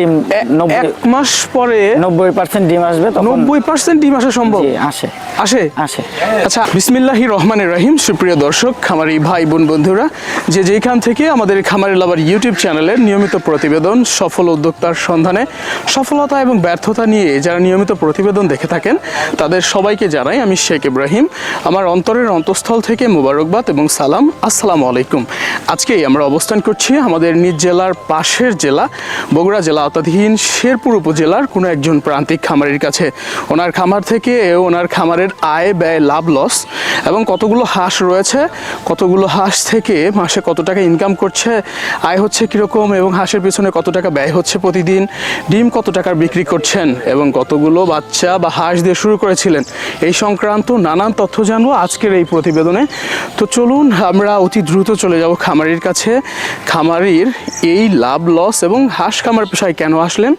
ডিম এক মাস পরে নব্বই পার্সেন্ট ডিম আসবে তখন নব্বই পার্সেন্ট ডিম আসা সম্ভব? আসে। আসে? আসে। আচ্ছা বিসমিল্লাহি রহমানের রহিম। সুপ্রিয় দর্শক খামারি ভাই বোন বন্ধুরা যে যেখান থেকে আমাদের খামারি লাভার ইউটিউব চ্যানেলের নিয়মিত প্রতিবেদন সফল উদ্যোক্তার সন্ধানে সফলতা এবং ব্যর্থতা নিয়ে যারা নিয়মিত প্রতিবেদন দেখে থাকেন তাদের সবাইকে জানাই আমি শেখ ইব্রাহিম। আমার অন্তরের অন্তঃস্থল থেকে মুবারকবাদ এবং সালাম। আসসালামু আলাইকুম। আজকেই আমরা অবস্থান করছি আমাদের নিজ জেলার পাশের জেলা, বগুড়া জেলা আওতাধীন শেরপুর উপজেলার কোনো একজন প্রান্তিক খামারের কাছে। ওনার খামার থেকে ওনার খামারের আয় ব্যয় লাভ লস এবং কতগুলো হাঁস রয়েছে, কতগুলো হাঁস থেকে মাসে কত টাকা ইনকাম করছে, আয় হচ্ছে কীরকম এবং হাঁসের পিছনে কত টাকা ব্যয় হচ্ছে প্রতিদিন, ডিম কত টাকার বিক্রি করছেন এবং কতগুলো বাচ্চা বা হাঁস দিয়ে শুরু করেছিলেন, এই সংক্রান্ত নানান তথ্য জানব আজকের এই প্রতিবেদনে। তো চলুন আমরা অতি দ্রুত চলে যাব খামারির কাছে খামারির এই লাভ লস এবং হাঁস খামার পেশায় কেন আসলেন?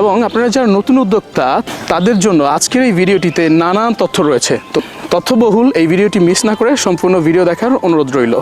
এবং আপনারা যারা নতুন উদ্যোক্তা, তাদের জন্য আজকের এই ভিডিওটিতে নানান তথ্য রয়েছে। তো তথ্যবহুল এই ভিডিওটি মিস না করে সম্পূর্ণ ভিডিও দেখার অনুরোধ রইল।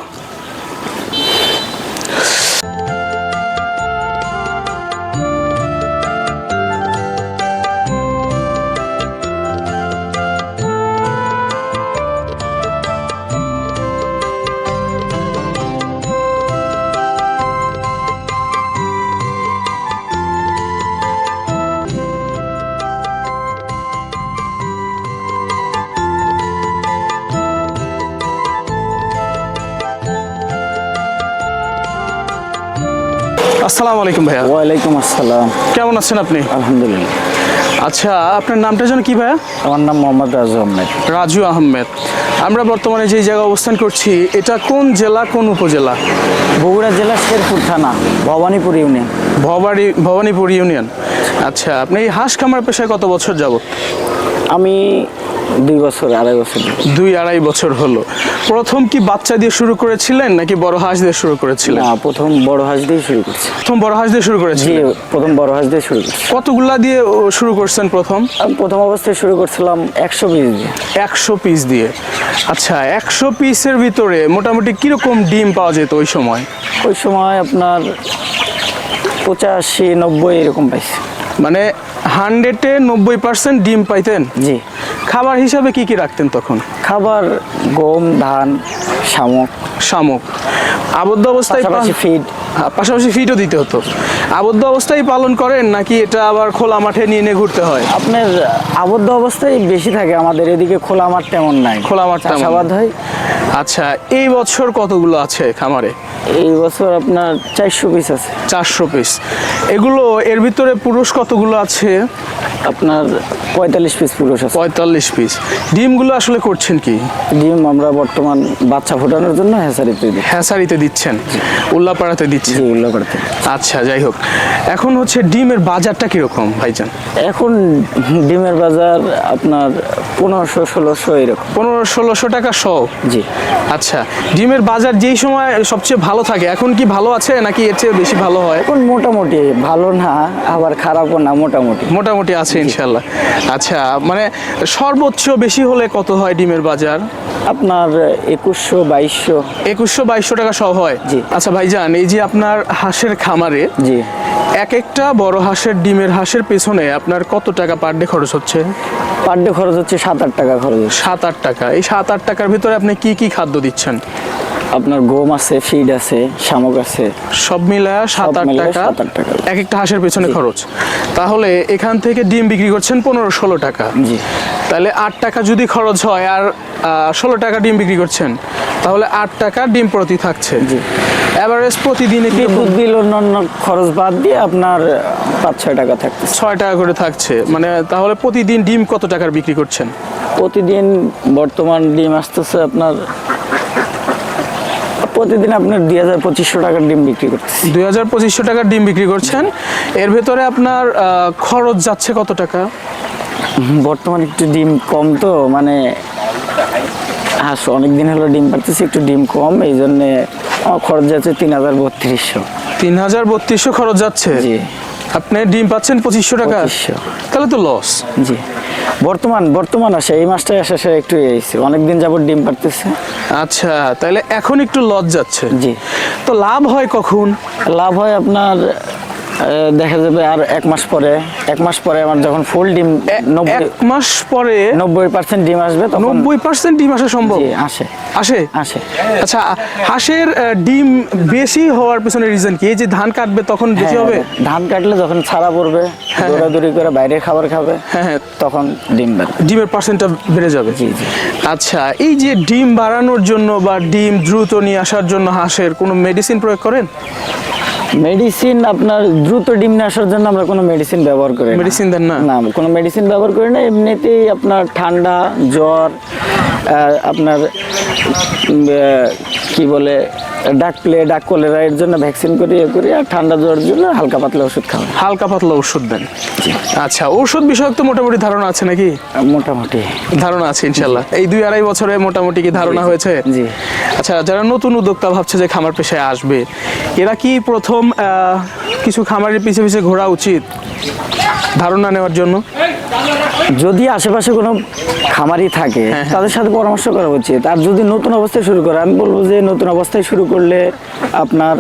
আসসালামু আলাইকুম ভাইয়া। ওয়ালাইকুম আসসালাম। কেমন আছেন আপনি? আলহামদুলিল্লাহ। আচ্ছা আপনার নামটা যেন কি ভাইয়া? আমার নাম মোহাম্মদ রাজু আহমেদ। রাজু আহমেদ। আমরা বর্তমানে যেই জায়গায় অবস্থান করছি এটা কোন জেলা কোন উপজেলা? বগুড়া জেলা শেরপুর থানা ভবানীপুর ইউনিয়ন। ভবানী ভবানীপুর ইউনিয়ন। আচ্ছা আপনি এই হাঁস খামার পেশায় কত বছর যাবত? আমি দুই বছর আড়াই বছর। দুই আড়াই বছর হলো। প্রথম কি বাচ্চা দিয়ে শুরু করেছিলেন নাকি বড় হাঁস দিয়ে শুরু করেছিলেন? না প্রথম বড় হাঁস দিয়ে শুরু করছি। প্রথম বড় হাঁস দিয়ে শুরু জি করেছিলেন প্রথম বড় হাঁস দিয়ে শুরু করছি। কতগুলা দিয়ে শুরু করছেন প্রথম? প্রথম অবস্থায় শুরু করছিলাম একশো পিস দিয়ে। একশো পিস দিয়ে। আচ্ছা একশো পিসের ভিতরে মোটামুটি কীরকম ডিম পাওয়া যেত ওই সময়? ওই সময় আপনার পঁচাশি নব্বই এরকম পাইছি। মানে হান্ড্রেডে নব্বই পার্সেন্ট ডিম পাইতেন? জি। খাবার হিসাবে কি কি রাখতেন তখন? খাবার গম ধান শামুক। শামুক। আবদ্ধ অবস্থায় ফিড পাশাপাশি ফিডও দিতে হতো। আবদ্ধ অবস্থায় পালন করেন নাকি এটা আবার খোলা মাঠে নিয়ে নিয়ে ঘুরতে হয়? আপনার আবদ্ধ অবস্থায় বেশি থাকে আমাদের এদিকে খোলা মাঠ তেমন নাই। খোলা মাঠ চাষাবাদ হয়। আচ্ছা এই বছর কতগুলো আছে খামারে? এই বছর আপনার চারশো পিস আছে। চারশো পিস এগুলো এর ভিতরে পুরুষ কতগুলো আছে? আপনার পঁয়তাল্লিশ পিস পুরুষ আছে। পঁয়তাল্লিশ পিস ডিমগুলো আসলে করছেন কি? ডিম আমরা বর্তমান বাচ্চা ফোটানোর জন্য হ্যাঁসারিতে দিই হ্যাঁসারিতে দিচ্ছেন? উল্লাপাড়াতে দিচ্ছেন? করতে আচ্ছা যাই হোক। এখন হচ্ছে ডিমের বাজারটা কীরকম ভাইজান? এখন ডিমের বাজার আপনার পনেরোশো ষোলোশো এরকম। পনেরো ষোলোশো টাকা শ। জি। আচ্ছা ডিমের বাজার যেই সময় সবচেয়ে ভালো থাকে? এখন কি ভালো আছে নাকি এর চেয়ে বেশি ভালো হয়? এখন মোটামুটি ভালো না আবার খারাপও না মোটামুটি। মোটামুটি আছে ইনশাল্লাহ। আচ্ছা মানে সর্বোচ্চ বেশি হলে কত হয় ডিমের বাজার? আপনার একুশশো বাইশশো। একুশশো বাইশশো টাকা সহ হয়? জি। আচ্ছা ভাইজান এই যে আপনার হাঁসের খামারে জি। এক একটা বড় হাঁসের ডিমের হাঁসের পেছনে আপনার কত টাকা পার ডে খরচ হচ্ছে? পার ডে খরচ হচ্ছে সাত আট টাকা খরচ। সাত আট টাকা। এই সাত আট টাকার ভিতরে আপনি কি কি খাদ্য দিচ্ছেন? আপনার গম আছে ফিড আছে শামুক আছে। সব মিলায় সাত আট টাকা। এক একটা হাঁসের পেছনে খরচ। তাহলে এখান থেকে ডিম বিক্রি করছেন পনেরো ষোলো টাকা। জি। তাহলে আট টাকা যদি খরচ হয় আর ষোলো টাকা ডিম বিক্রি করছেন তাহলে আট টাকা ডিম প্রতি থাকছে। জি। অ্যাভারেজ প্রতিদিনে বিদ্যুৎ বিল অন্যান্য খরচ বাদ দিয়ে আপনার পাঁচ ছয় টাকা থাকতেছে ছয় টাকা করে থাকছে। মানে তাহলে প্রতিদিন ডিম কত টাকার বিক্রি করছেন? প্রতিদিন বর্তমান ডিম আসতেছে আপনার প্রতিদিন আপনার দুই হাজার পঁচিশশো টাকার ডিম বিক্রি করছেন দুই হাজার পঁচিশশো টাকার ডিম বিক্রি করছেন। এর ভেতরে আপনার খরচ যাচ্ছে কত টাকা? বর্তমানে একটু ডিম কম তো মানে হাঁস অনেকদিন হলো ডিম পারতেছি একটু ডিম কম এই জন্যে আমার খরচ যাচ্ছে তিন হাজার বত্রিশশো। তিন হাজার বত্রিশশো খরচ যাচ্ছে? জি। আপনি ডিম পাচ্ছেন পঁচিশশো টাকা। 2500 তাহলে তো লস জি। বর্তমান বর্তমান আসে এই মাসটাই আসে সে একটু এসেছে অনেকদিন যাবত ডিম পারতেছে আচ্ছা তাহলে এখন একটু লস যাচ্ছে। জি। তো লাভ হয় কখন? লাভ হয় আপনার দেখা যাবে আর এক মাস পরে এক মাস পরে আমার যখন ফুল ডিম এক মাস পরে নব্বই পার্সেন্ট ডিম আসবে তখন নব্বই পার্সেন্ট ডিম আসা সম্ভব? আসে। আসে? আসে। আচ্ছা হাঁসের ডিম বেশি হওয়ার পিছনে রিজন কি? এই যে ধান কাটবে তখন বেশি হ্যাঁ, হবে? ধান কাটলে যখন ছাড়া পড়বে দৌড়াদৌড়ি করে বাইরে খাবার খাবে হ্যাঁ হ্যাঁ। তখন ডিম ডিমের পার্সেন্টটা বেড়ে যাবে? জি, জি। আচ্ছা এই যে ডিম বাড়ানোর জন্য বা ডিম দ্রুত নিয়ে আসার জন্য হাঁসের কোনো মেডিসিন প্রয়োগ করেন? মেডিসিন আপনার দ্রুত ডিম আসার জন্য আমরা কোনো মেডিসিন ব্যবহার করি মেডিসিন দেন না? না কোনো মেডিসিন ব্যবহার করি না এমনিতেই আপনার ঠান্ডা জ্বর আপনার কি বলে ডাক প্লে ডাক কলেরা এর জন্য ভ্যাকসিন করি ইয়ে করি আর ঠান্ডা জ্বরের জন্য হালকা পাতলা ওষুধ খাওয়া হালকা পাতলা ওষুধ দেন। আচ্ছা ওষুধ বিষয়ক তো মোটামুটি ধারণা আছে নাকি? মোটামুটি। ধারণা আছে ইনশাল্লাহ। এই দুই আড়াই বছরে মোটামুটি কি ধারণা হয়েছে? জি। আচ্ছা যারা নতুন উদ্যোক্তা ভাবছে যে খামার পেশায় আসবে এরা কি প্রথম কিছু খামারের পিছে পিছে ঘোরা উচিত ধারণা নেওয়ার জন্য? যদি আশেপাশে কোনো খামারি থাকে হ্যাঁ, তাদের সাথে পরামর্শ করা উচিত। আর যদি নতুন অবস্থায় শুরু করে আমি বলব যে নতুন অবস্থায় শুরু করলে আপনার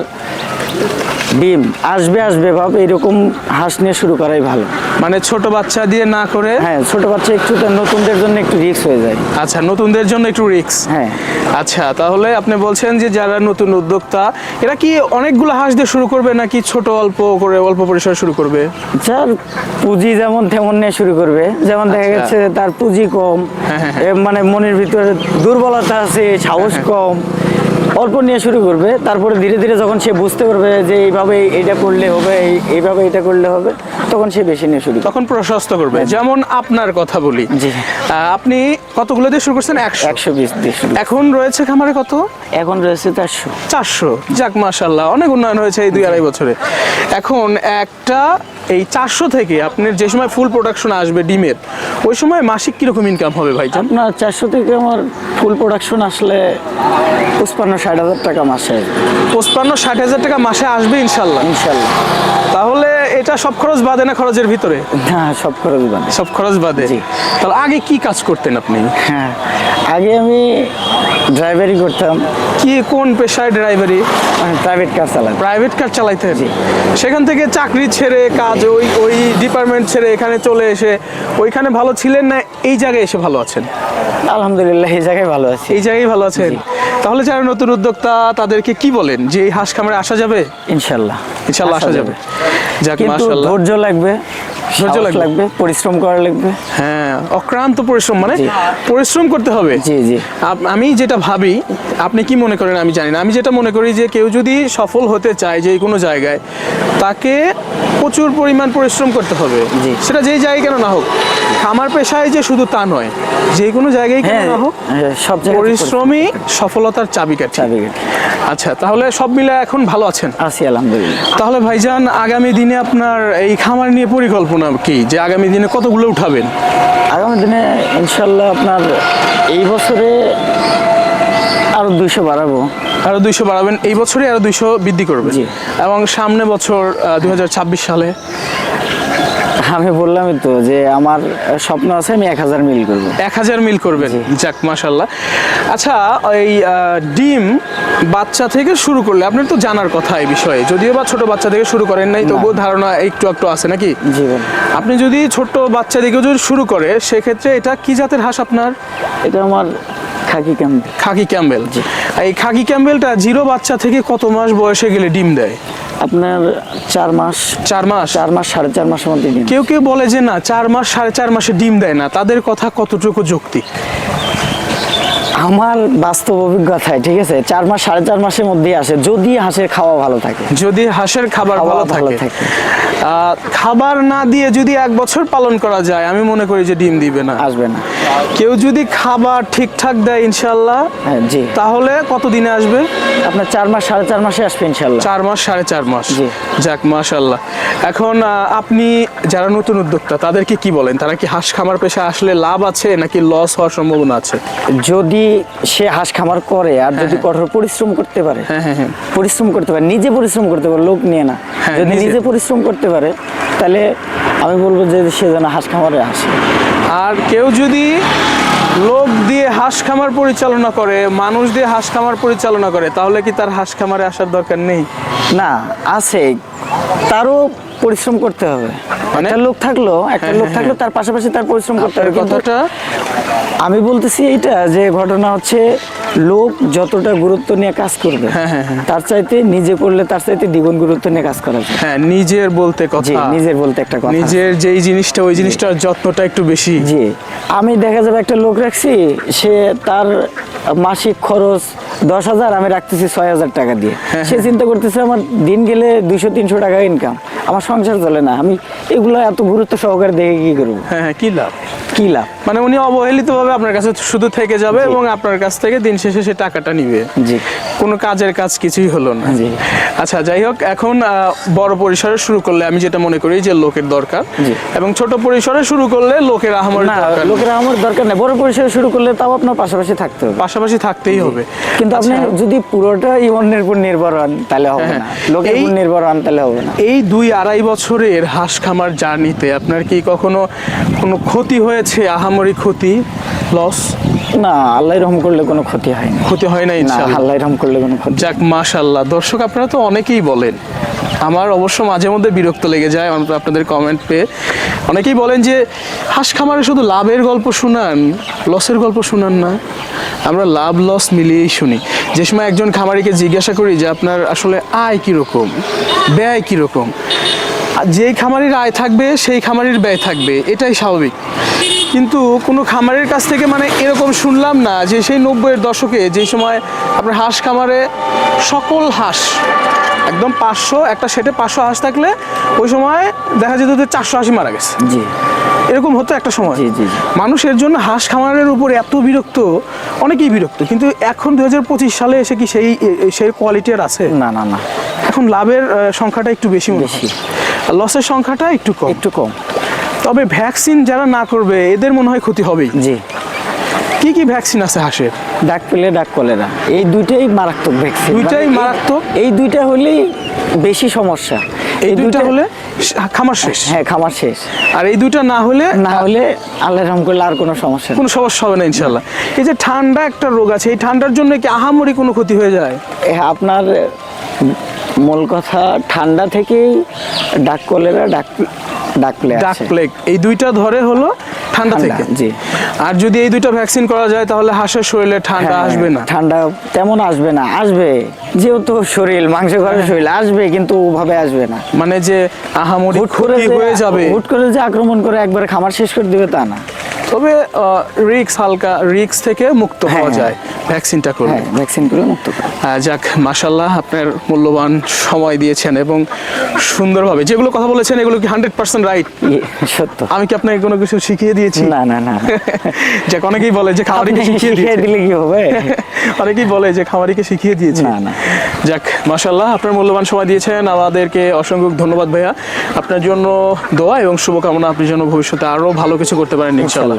ডিম আসবে আসবে ভাব এরকম হাঁস নিয়ে শুরু করাই ভালো। মানে ছোট বাচ্চা দিয়ে না করে? হ্যাঁ ছোট বাচ্চা একটু নতুনদের জন্য একটু রিস্ক হয়ে যায়। আচ্ছা নতুনদের জন্য একটু রিস্ক হ্যাঁ। আচ্ছা তাহলে আপনি বলছেন যে যারা নতুন উদ্যোক্তা এরা কি অনেকগুলো হাঁস দিয়ে শুরু করবে নাকি ছোট অল্প করে অল্প পরিসরে শুরু করবে? যার পুঁজি যেমন তেমন নিয়ে শুরু করবে। যেমন দেখা আচ্ছা। গেছে তার পুঁজি কম হ্যাঁ, হ্যাঁ, মানে মনের ভিতরে দুর্বলতা আছে সাহস কম। অল্প নিয়ে শুরু করবে তারপরে ধীরে ধীরে যখন সে বুঝতে পারবে যে এইভাবে এটা করলে হবে এইভাবে এটা করলে হবে তখন সে বেশি নিয়ে শুরু তখন প্রশস্ত করবে। যেমন আপনার কথা বলি আপনি কতগুলো দিয়ে শুরু করছেন? একশো। একশো বিশ দিয়ে শুরু এখন রয়েছে খামারে কত? এখন রয়েছে চারশো। চারশো। যাক মাশাল্লাহ অনেক উন্নয়ন হয়েছে এই দুই আড়াই বছরে। এখন একটা এই চারশো থেকে আপনার যে সময় ফুল প্রোডাকশন আসবে ডিমের ওই সময় মাসিক কীরকম ইনকাম হবে ভাইজান? আপনার চারশো থেকে আমার ফুল প্রোডাকশন আসলে পঁচপান্ন ষাট হাজার টাকা মাসে। পঁচপান্ন ষাট হাজার টাকা মাসে আসবে ইনশাল্লাহ। ইনশাল্লাহ। তাহলে এটা সব খরচ বাদে না খরচের ভিতরে? না সব খরচ বাদে। সব খরচ বাদে। তাহলে আগে কি কাজ করতেন আপনি? হ্যাঁ আগে আমি ড্রাইভারি করতাম। কি কোন পেশায় ড্রাইভারি মানে প্রাইভেট কার চালাতাম। প্রাইভেট কার চালাইতেন। সেখান থেকে চাকরি ছেড়ে কাজ ওই ওই ডিপার্টমেন্ট ছেড়ে এখানে চলে এসে ওইখানে ভালো ছিলেন না এই জায়গায় এসে ভালো আছেন? আলহামদুলিল্লাহ এই জায়গায় ভালো আছি। এই জায়গায় ভালো আছেন? তাহলে যারা নতুন উদ্যোক্তা তাদেরকে কি বলেন যে এই হাঁস খামারে আসা যাবে? ইনশাল্লাহ। ইনশাল্লাহ আসা যাবে। যাক মাশাআল্লাহ। ধৈর্য লাগবে ধৈর্য লাগবে। লাগবে পরিশ্রম করা লাগবে। হ্যাঁ অক্রান্ত পরিশ্রম মানে পরিশ্রম করতে হবে। জি জি। আমি যেটা ভাবি আপনি কি মনে করেন আমি জানি না। আমি যেটা মনে করি যে কেউ যদি সফল হতে চায় যে কোনো জায়গায় তাকে প্রচুর পরিমাণ পরিশ্রম করতে হবে। সেটা যেই জায়গায় কেন না হোক। আমার পেশায় যে শুধু তা নয় যে কোনো জায়গায় কেন হ্যাঁ না হোক হ্যাঁ, সব পরিশ্রমই সফলতার চাবিকাঠি। আচ্ছা তাহলে সব মিলে এখন ভালো আছেন? আছি আলহামদুলিল্লাহ। তাহলে ভাইজান আগামী দিনে আপনার এই খামার নিয়ে পরিকল্পনা কি? যে আগামী দিনে কতগুলো উঠাবেন? আগামী দিনে ইনশাল্লাহ আপনার এই বছরে আরও দুইশো বাড়াবো। আরও দুইশো বাড়াবেন। এই বছরই আরও দুইশো বৃদ্ধি করবেন জি। এবং সামনে বছর দু হাজার ছাব্বিশ সালে আমি বললামই তো যে আমার স্বপ্ন আছে আমি এক হাজার মিল করব। এক হাজার মিল করবেন। যাক মাশাল্লাহ আচ্ছা এই ডিম বাচ্চা থেকে শুরু করলে আপনার তো জানার কথা এই বিষয়ে। যদিও বা ছোট বাচ্চা থেকে শুরু করেন নাই তবুও ধারণা একটু একটু আছে নাকি? আপনি যদি ছোট বাচ্চা থেকে যদি শুরু করে সেক্ষেত্রে এটা কি জাতের হাঁস আপনার? এটা আমার খাকি ক্যাম্বেল। খাকি ক্যাম্বেল। এই খাকি ক্যাম্বেলটা জিরো বাচ্চা থেকে কত মাস বয়সে গেলে ডিম দেয়? আপনার চার মাস চার মাস? চার মাস সাড়ে চার মাসের মধ্যে দিন কেউ কেউ বলে যে না চার মাস সাড়ে চার মাসে ডিম দেয় না। তাদের কথা কতটুকু যৌক্তিক? আমার বাস্তব অভিজ্ঞতায় ঠিক আছে? চার মাস সাড়ে চার মাসের মধ্যেই আসে যদি হাঁসের খাওয়া ভালো থাকে। যদি হাঁসের খাবার ভালো থাকে। খাবার না দিয়ে যদি এক বছর পালন করা যায় আমি মনে করি যে ডিম দিবে না। আসবে না। কেউ যদি খাবার ঠিকঠাক দেয় ইনশাল্লাহ হ্যাঁ জি। তাহলে কত দিনে আসবে? আপনার চার মাস সাড়ে চার মাসে আসবে ইনশাল্লাহ চার মাস সাড়ে চার মাস। যাক মাশাল্লাহ এখন আপনি যারা নতুন উদ্যোক্তা তাদেরকে কি বলেন? তারা কি হাঁস খামার পেশা আসলে লাভ আছে নাকি লস হওয়ার সম্ভাবনা আছে? যদি সে হাঁস খামার করে আর যদি কঠোর পরিশ্রম করতে পারে হ্যাঁ হ্যাঁ হ্যাঁ। পরিশ্রম করতে পারে নিজে পরিশ্রম করতে পারে লোক নিয়ে না। হ্যাঁ, যদি। নিজে পরিশ্রম করতে পারে তাহলে আমি বলব যে সে যেন হাঁস খামারে আসে। আর কেউ যদি লোক দিয়ে হাঁস খামার পরিচালনা করে মানুষ দিয়ে হাঁস খামার পরিচালনা করে তাহলে কি তার হাঁস খামারে আসার দরকার নেই? না আছে। তারও পরিশ্রম করতে হবে। মানে? একটা লোক থাকল একটা হ্যাঁ, লোক হ্যাঁ, থাকল তার পাশাপাশি তার পরিশ্রম করতে হবে। কথাটা আমি বলতেছি এইটা যে ঘটনা হচ্ছে লোক যতটা গুরুত্ব নিয়ে কাজ করবে হ্যাঁ, হ্যাঁ, হ্যাঁ। তার চাইতে নিজে করলে তার চাইতে দ্বিগুণ গুরুত্ব নিয়ে কাজ করা যায়। হ্যাঁ নিজের বলতে কথা। নিজের বলতে একটা কথা। নিজের যেই জিনিসটা ওই জিনিসটার যত্নটা একটু বেশি। জি। আমি দেখা যাবে একটা লোক রাখছি সে তার মাসিক খরচ দশ হাজার আমি রাখতেছি ছয় হাজার টাকা দিয়ে। সে চিন্তা করতেছে আমার দিন গেলে দুইশো তিনশো টাকা ইনকাম আমার সংসার চলে না। আমি এগুলো এত গুরুত্ব সহকারে দেখে কি করব? হ্যাঁ হ্যাঁ কি লাভ? কি লাভ? মানে উনি অবহেলিতভাবে আপনার কাছে শুধু থেকে যাবে এবং আপনার কাছ থেকে দিন শেষে সে টাকাটা নিবে। জি। কোনো কাজের কাজ কিছুই হলো না। জি। আচ্ছা যাই হোক এখন বড় পরিসরে শুরু করলে আমি যেটা মনে করি যে লোকের দরকার। এবং ছোট পরিসরে শুরু করলে লোকের আহামর না দরকার লোকের আমার দরকার নেই। বড় পরিসরে শুরু করলে তাও আপনার পাশাপাশি থাকতে হবে। পাশাপাশি থাকতেই হবে। কিন্তু আপনি আচ্ছা, যদি পুরোটাই অন্যের উপর নির্ভর হন তাহলে হবে হ্যাঁ, না। লোকের উপর নির্ভর হন তাহলে হবে না। এই দুই আড়াই বছরের হাঁস খামার জার্নিতে আপনার কি কখনো কোনো ক্ষতি হয়েছে আহামরি ক্ষতি লস না আল্লাহ রহম করলে কোনো ক্ষতি হয় ক্ষতি হয় না আল্লাহ রহম করলে কোনো ক্ষতি যাক মাশাল্লাহ দর্শক আপনারা তো অনেকেই বলেন আমার অবশ্য মাঝে মধ্যে বিরক্ত লেগে যায় আপনাদের কমেন্ট পেয়ে। অনেকেই বলেন যে হাঁস খামারে শুধু লাভের গল্প শুনান লসের গল্প শুনান না। আমরা লাভ লস মিলিয়েই শুনি। যে সময় একজন খামারিকে জিজ্ঞাসা করি যে আপনার আসলে আয় কীরকম? ব্যয় কীরকম? আর যেই খামারির আয় থাকবে সেই খামারির ব্যয় থাকবে এটাই স্বাভাবিক। কিন্তু কোনো খামারের কাছ থেকে মানে এরকম শুনলাম না যে সেই নব্বইয়ের দশকে যে সময় আপনার হাঁস খামারে সকল হাঁস একদম পাঁচশো একটা সেটে পাঁচশো হাঁস থাকলে ওই সময় দেখা যেত যে চারশো হাঁসই মারা গেছে। জি। এরকম হতো একটা সময়। জি, জি, জি। মানুষের জন্য হাঁস খামারের উপর এত বিরক্ত অনেকেই বিরক্ত কিন্তু এখন দুই হাজার পঁচিশ সালে এসে কি সেই সেই কোয়ালিটি আর আছে? না না না। এখন লাভের সংখ্যাটা একটু বেশি। বেশি। আর লসের সংখ্যাটা একটু কম। একটু কম। তবে ভ্যাকসিন যারা না করবে এদের মনে হয় ক্ষতি হবেই। জি। কি কি ভ্যাকসিন আছে হাঁসের? ডাক পেলে ডাক কলেরা এই দুইটাই মারাত্মক ভ্যাকসিন দুইটাই মানে মারাত্মক? এই দুইটা হলেই বেশি সমস্যা। এই দুইটা হলে খামার শেষ? হ্যাঁ খামার শেষ। আর এই দুইটা না হলে না হলে আল্লাহ রহম করলে আর কোনো সমস্যা কোনো সমস্যা হবে না ইনশাল্লাহ এই যে ঠান্ডা একটা রোগ আছে এই ঠান্ডার জন্য কি আহামরি কোনো ক্ষতি হয়ে যায়? আপনার মূল কথা ঠান্ডা থেকেই ডাক কলেরা ডাক ডাক প্লে ডাক প্লেগ এই দুইটা ধরে হলো ঠান্ডা থেকে? জি। আর যদি এই দুইটা ভ্যাকসিন করা যায় তাহলে হাঁসের শরীরে ঠান্ডা হ্যাঁ, আসবে না। ঠান্ডা তেমন আসবে না আসবে। যেহেতু শরীর মাংস ঘরে হ্যাঁ। শরীর আসবে কিন্তু ওভাবে আসবে না। মানে যে আহামরি হুট করে হয়ে যাবে। হুট করে যে আক্রমণ করে একবার খামার শেষ করে দিবে তা না। তবে রিক্স হালকা রিক্স থেকে মুক্ত হওয়া হ্যাঁ, যায় ভ্যাকসিনটা করলে। হ্যাঁ ভ্যাকসিন করে মুক্ত যাক মাসাল্লাহ আপনার মূল্যবান সময় দিয়েছেন এবং সুন্দরভাবে যেগুলো কথা বলেছেন এগুলো কি হান্ড্রেড পার্সেন্ট রাইট সত্য। আমি কি আপনাকে কোনো কিছু শিখিয়ে দিয়েছি? না না না যাক অনেকেই বলে যে খামারিকে শিখিয়ে দিলে কি হবে? অনেকেই বলে যে খামারিকে শিখিয়ে দিয়েছি না, না। যাক মাসাল্লাহ আপনার মূল্যবান সময় দিয়েছেন। আমাদেরকে অসংখ্য ধন্যবাদ ভাইয়া। আপনার জন্য দোয়া এবং শুভকামনা। আপনি যেন ভবিষ্যতে আরও ভালো কিছু করতে পারেন ইনশাল্লাহ